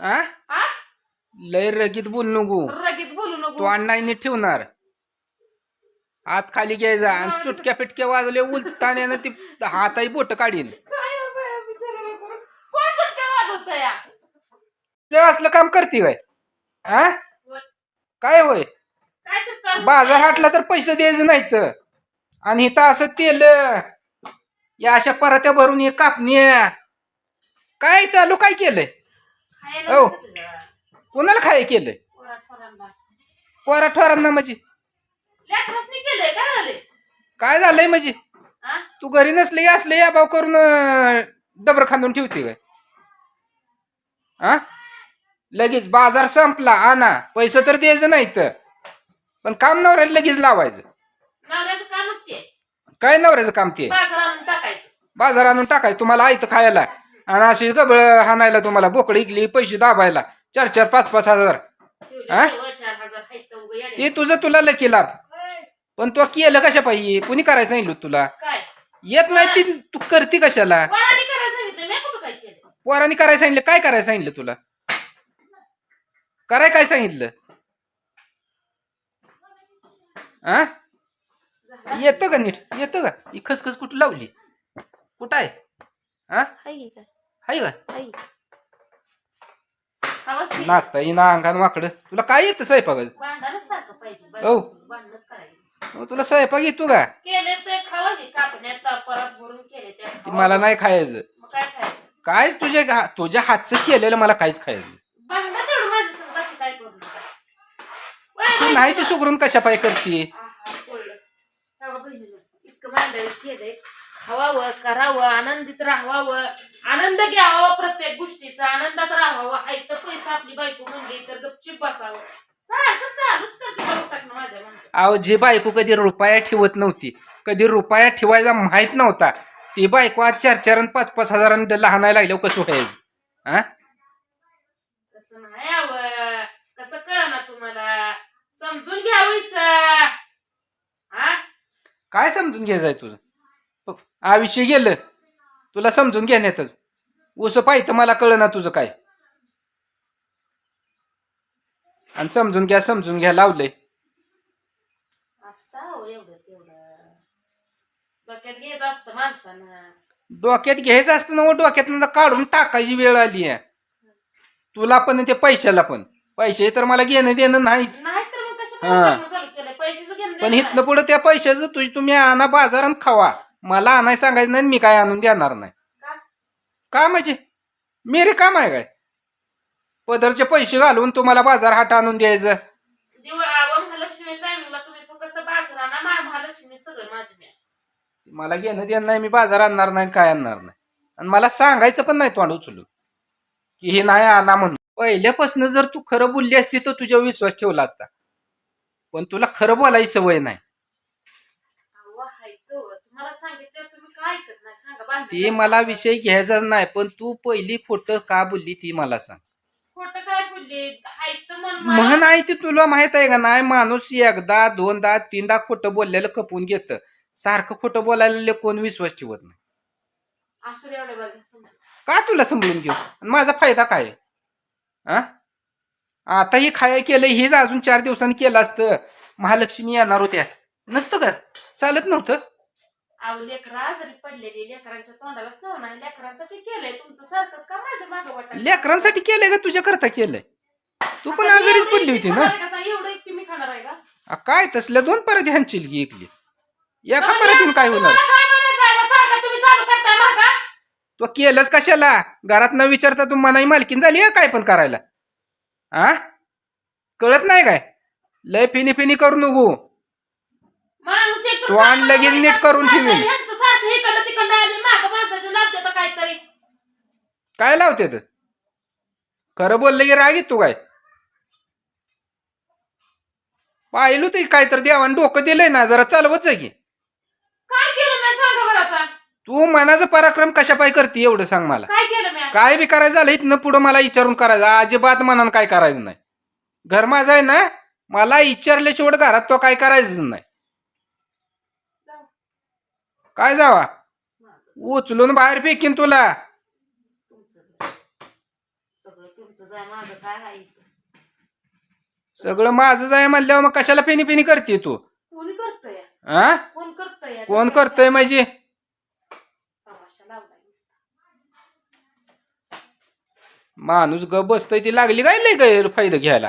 आ? हा लय रगीत बोल नको. रगीत बोलू तो नको अण्णाई नीट ठेवणार. हात खाली घ्यायचा आणि चुटक्या पिटक्या वाजले उलताने ती हाताही बोट काढीन. काय हो बाया, बिचारा लेकरं. कोण चटके वाजवत या लय असलं काम करते काय हा काय होय? काय तर चालू बाजार हाटला तर पैसे द्यायचे नाहीत. आणि इथं असं तेल. या अशा परात्या भरून ये कापणी. काय चालू काय केलंय? हो. कोणाला खाय केलंय. पोरा ठोरांना म्हणजे? काय झाले काय झालंय म्हणजे? तू घरी नसले असले या भाव करून डबर खांदून ठेवते काय? हा लगेच बाजार संपला आणा. पैसे तर द्यायचं नाहीत. पण काम नवऱ्याला लगेच लावायचं. काय नवऱ्याचं काम ते? बाजार आणून टाकायचं. बाजार आणून टाकायचं तुम्हाला आयतं खायला. आणि अशी गबळ हाणायला तुम्हाला बोकड इकली पैसे दाबायला. चार चार पाच पाच हजार. हा? ते तुझं तुला लकी लाभ. पण तो केलं कशा पाहिजे कुणी करायचं सांगितलं तुला? काय? येत नाही ती तू करते कशाला? वराने करायला सांगितलं मी कुठं काय केलं? पोरांनी करायला सांगितलं काय करायला सांगितलं तुला? कराय काय सांगितलं? आ? येतं का नीट? येतं का? ही खसखस कुठं लावली? कुठं आहे? हा हाय का. नाचता येईना अंगान वाकडं तुला काय येतं स्वयंपाक भांडणच सारखं पाहिजे हो. तुला स्वयंपाक येतो का. मला नाही खायचं. मग काय खायचं? काय तुझ्या तुझ्या हातचं केलेलं मला काहीच खायचं तू नाही ती सुगरून कशा पाय करते? आहा, करावं आनंदित राहावं. आनंद घ्यावा प्रत्येक गोष्टीचा. आनंदात राहावं. आयतं पैसा आपली बायको म्हणली तर गपचिप बसावं. सारखं चालूच करते बघू टाकणं माझ्या म्हणते अहो जी बायको कधी रुपया ठेवत नव्हती कधी रुपया ठेवायचा माहीत नव्हता ती बायको आज चार चार आणि पाच पाच हजारांनी लहानायला लागल्यावर कसं व्हायचं? हा कसं नाही हवं कसं कळ ना तुम्हाला. समजून घ्यावीस हा काय समजून घ्यायचंय तुझं? प- आयुष्य गेलं. तुला समजून घेण्यातच उस पाहिजे मला कळ ना तुझं काय. आणि समजून घ्या समजून घ्या लावलंय. हो तेवढं. डोक्यात घ्यायचं असतं ना मग डोक्यात काढून टाकायची वेळ आली आहे. तुला पण ते पैशाला पण. पैसे तर मला घेणं देणं नाहीच. तर हा. पण इथनं. पुढे त्या पैशाचं तुझी तुम्ही आणा बाजारात खावा. मला आणाय सांगायचं नाही मी काय आणून देणार नाही. का? म्हणजे? मेरे काम आहे काय? पदरचे पैसे घालून तुम्हाला बाजार हाट आणून द्यायचं. मला घेणं देणं नाही मी बाजार आणणार नाही काय आणणार नाही. आणि मला सांगायचं पण नाही तोंड उचलून. की हे नाही आणा म्हणून. पहिल्यापासून जर तू खरं बोलली असती तर तुझ्यावर विश्वास ठेवला असता. पण तुला खरं बोलायची सवय नाही अहो, हाय तो. तुम्हाला सांगितलं तुम्ही काय ऐकत नाही सांगा बांधून ते. मला विषय घ्यायचाच नाही पण तू पहिली खोटं का बोलली ती मला सांग. खोटं काय बोलले? म्हण आहे ती तुला माहीत आहे का नाही? माणूस एकदा दोनदा तीनदा खोटं बोललेलं खपवून घेतं. सारखं खोटं बोलायला कोण विश्वास ठेवत नाही. असू दे एवढं बघा समजा. का तुला समजून घेऊ? आणि माझा फायदा काय आहे? हा आता हे खाया केलं हेच अजून चार दिवसांनी केलं असतं. महालक्ष्मी येणार होत्या. नसतं का? चालत नव्हतं? अहो लेकरा जरी पडलेली लेकरांच्या तोंडाला चव नाही लेकरांसाठी केलंय तुमचं सारखंच का माझ्या मागं वाटायला लेकरांसाठी केलंय का तुझ्या करता केलंय. तू पण आजारीच पडली होती ना? एवढं एकटी मी खाणार आहे का? आ, काय तसल्या दोन परत ह्यांची की एकली. एका परतीन काय होणार? तुम्हाला काय म्हणायचं आहे? मग सांगा तुम्ही चालू करताय मागा. तो केलंच कशाला? घरात न विचारता तू मनाई मालकीन झाली काय पण करायला? आ? कळत नाही काय? लय फिनी फिनी करू नको. माणूस एक तो आण लगेच नीट करून ठेवीन. आली काहीतरी. काय लावते तर खरं बोललं की राग तू काय? पाहिलं ते काय तर देवान डोकं दिलंय ना जरा चालवच आहे की. तू मनाचा पराक्रम कशा पाय करते एवढं सांग मला. काय बी करायचं झालं इथनं पुढं मला विचारून करायचं. अजिबात मनानं काय करायचं नाही. घर माझं आहे ना मला विचारल्याशिवाय घरात तो काय करायचंच नाही. काय जावा? उचलून बाहेर फेकीन तुला. सगळं माझं माझंच आहे म्हणल्यावर मग कशाला पेनी पेनी करते तू? कोणी करतोय? हा कोण करतोय कोण करतोय म्हणजे. माणूस ग बसतय ती लागली काय लय गैर फायदा घ्यायला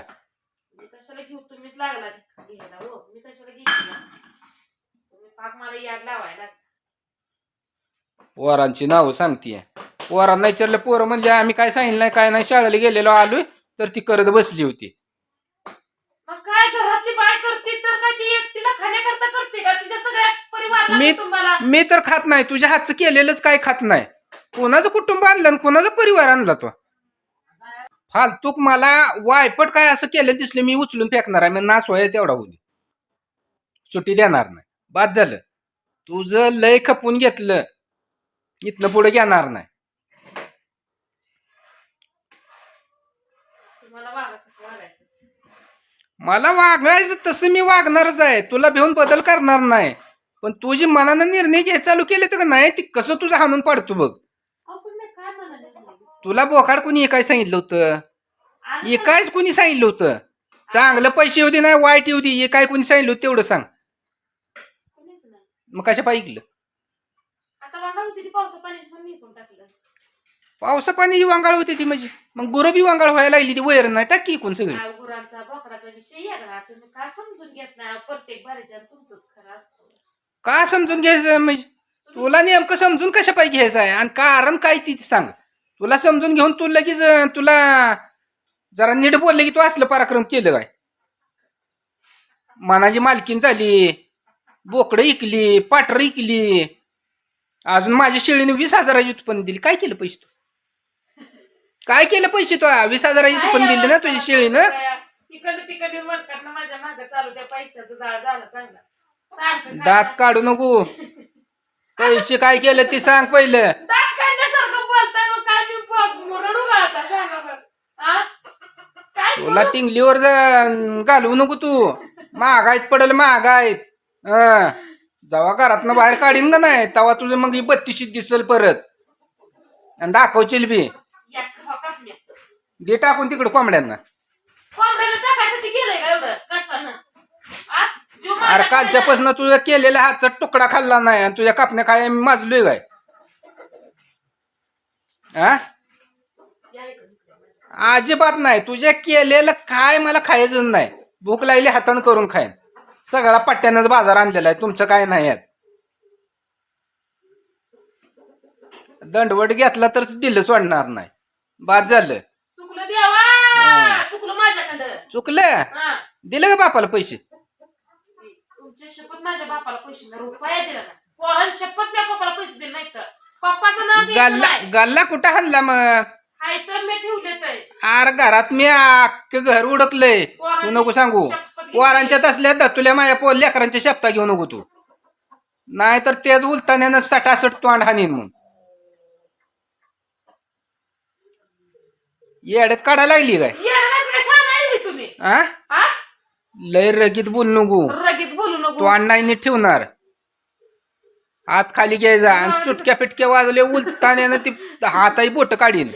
लागला घ्यायला हो मी कशाला घेतला तुम्ही पाक मला याद लावायला पोरांची नावं सांगतीये. पोरांना विचारलं पोरं म्हणजे आम्ही काय सांगितलं नाही काय नाही शाळेला गेलेलो आलोय तर ती करत बसली होती. मग काय घरातली बाय करते तर काय ती एकटीला खाण्याकरता करते का? तिच्या सगळ्या परिवाराला मी कुटुंबाला? मी तर खात नाही तुझ्या हातचं केलेलंच काय खात नाही. कोणाचं कुटुंब आणलं आणि कोणाचा परिवार आणला तो? फालतूक मला वायपट काय असं केलं दिसलं मी उचलून फेकणार आहे मी नाश व्हायला तेवढा होईल सुट्टी देणार नाही. बाद झालं. तुझं लय खपून घेतलं. इथनं पुढे घेणार नाही. मला वागायचं तसं मी वागणारच आहे. तुला भिवून बदल करणार नाही. पण तुझी मनानं निर्णय घ्याय चालू केले तर नाही ती कसं तुझं हाणून पाडतो बघ? तुला बोकाड कुणी काय सांगितलं होतं? एकाच कुणी सांगितलं होतं? चांगलं पैसे होते नाही वाईट येऊ दे काय कुणी सांगितलं होतं तेवढं सांग. मग कशा पाहिलं पावसा पाणी वांगाळ होती ती म्हणजे. मग गुरं बी वांगाळ व्हायला लागली ती वैर नाही टाकी कोण सगळी. नाव गुरांचा बोकडाचा विषय वेगळा तुम्ही का समजून घेत नाही? प्रत्येक बारीच्या तुमचंच खरं असतं. का समजून घ्यायचं म्हणजे? तुला नेमकं समजून कशा पाहिजे घ्यायचं आहे? आणि कारण काय ती ती सांग. तुला समजून घेऊन तू लगेच अं, तुला जरा नीट बोलले की तू असलं पराक्रम केलं काय? मनाची मालकीन झाली बोकडं इकली पाटर इकली. अजून माझ्या शेळीने वीस हजाराची उत्पन्न दिली. काय केलं पैसे तू? काय केलं पैसे तू? वीस हजाराची उत्पन्न दिली ना तिकडे तिकडे म्हणतात ना माझ्या मागे चालू त्या पैशाचं जाळ झालं चांगलं. सारखं दात काढू नको. पैसे काय केलं ते सांग पहिलं. दात काढण्यासारखं बोलताय मग काय मी ब- रडू का आता सांगा बरं. हा? काय तुला टिंगलीवर जा- घालवू नको तू. महागायत पडल महागायत हं. जेव्हा घरातनं बाहेर काढीन का नाही तेव्हा तुझं मग ही बत्तीशी दिसल परत. आणि दाखवशील बी. दे टाकून तिकडे कोंबड्यांना. कोंबड्याला टाकायसाठी गेलंय का एवढं कष्टानं? जीव अरे माझ्या कालच्यापासून तुझा केलेल्या हातचा तुकडा खाल्ला नाही आणि तुझ्या कापण्या काय मी माजलोय काय? हा. अजिबात नाही. तुझ्या केलेलं काय मला खायचं नाही. भूक लागली हातानं करून खाईन. सगळा पट्ट्यानंच बाजार आणलेला आहे. तुमचं काय नाही यात. दंडवट घेतला तर दिलं सोडणार नाही. बाद झालं. माझ्याकडं. चुकलं? हा. दिलं का बापाला पैसे? तुमच्या शपथ माझ्या बापाला पैसे नाही. रुपया दिला ना पोरान शपथ त्या पप्पाला पैसे दिले नाहीत. तर पप्पाचं नाव द्यायचं गल्ला नाही. गल्ला कुठं हल्ला मग? हाय तर मी ठेवले तर आर घरात मी अख्खं घर उडकलंय. तू नको सांगू. पोरांच्यात असल्या तुला माझ्या पो लेकरांच्या शब्दा घेऊ नको तू. नाही तर तेच उलताण्यानं सटासट तोंड हाणीन मग. येड्यात काढायला लागली काय? आ? हा लय रगीत बोल नको. रगीत बोलू नको. तोंड नाही नीट ठेवणार. हात खाली घ्यायचा आणि चुटक्या पिटक्या वाजले उलताण्यानं ती हाताही बोट काढीन.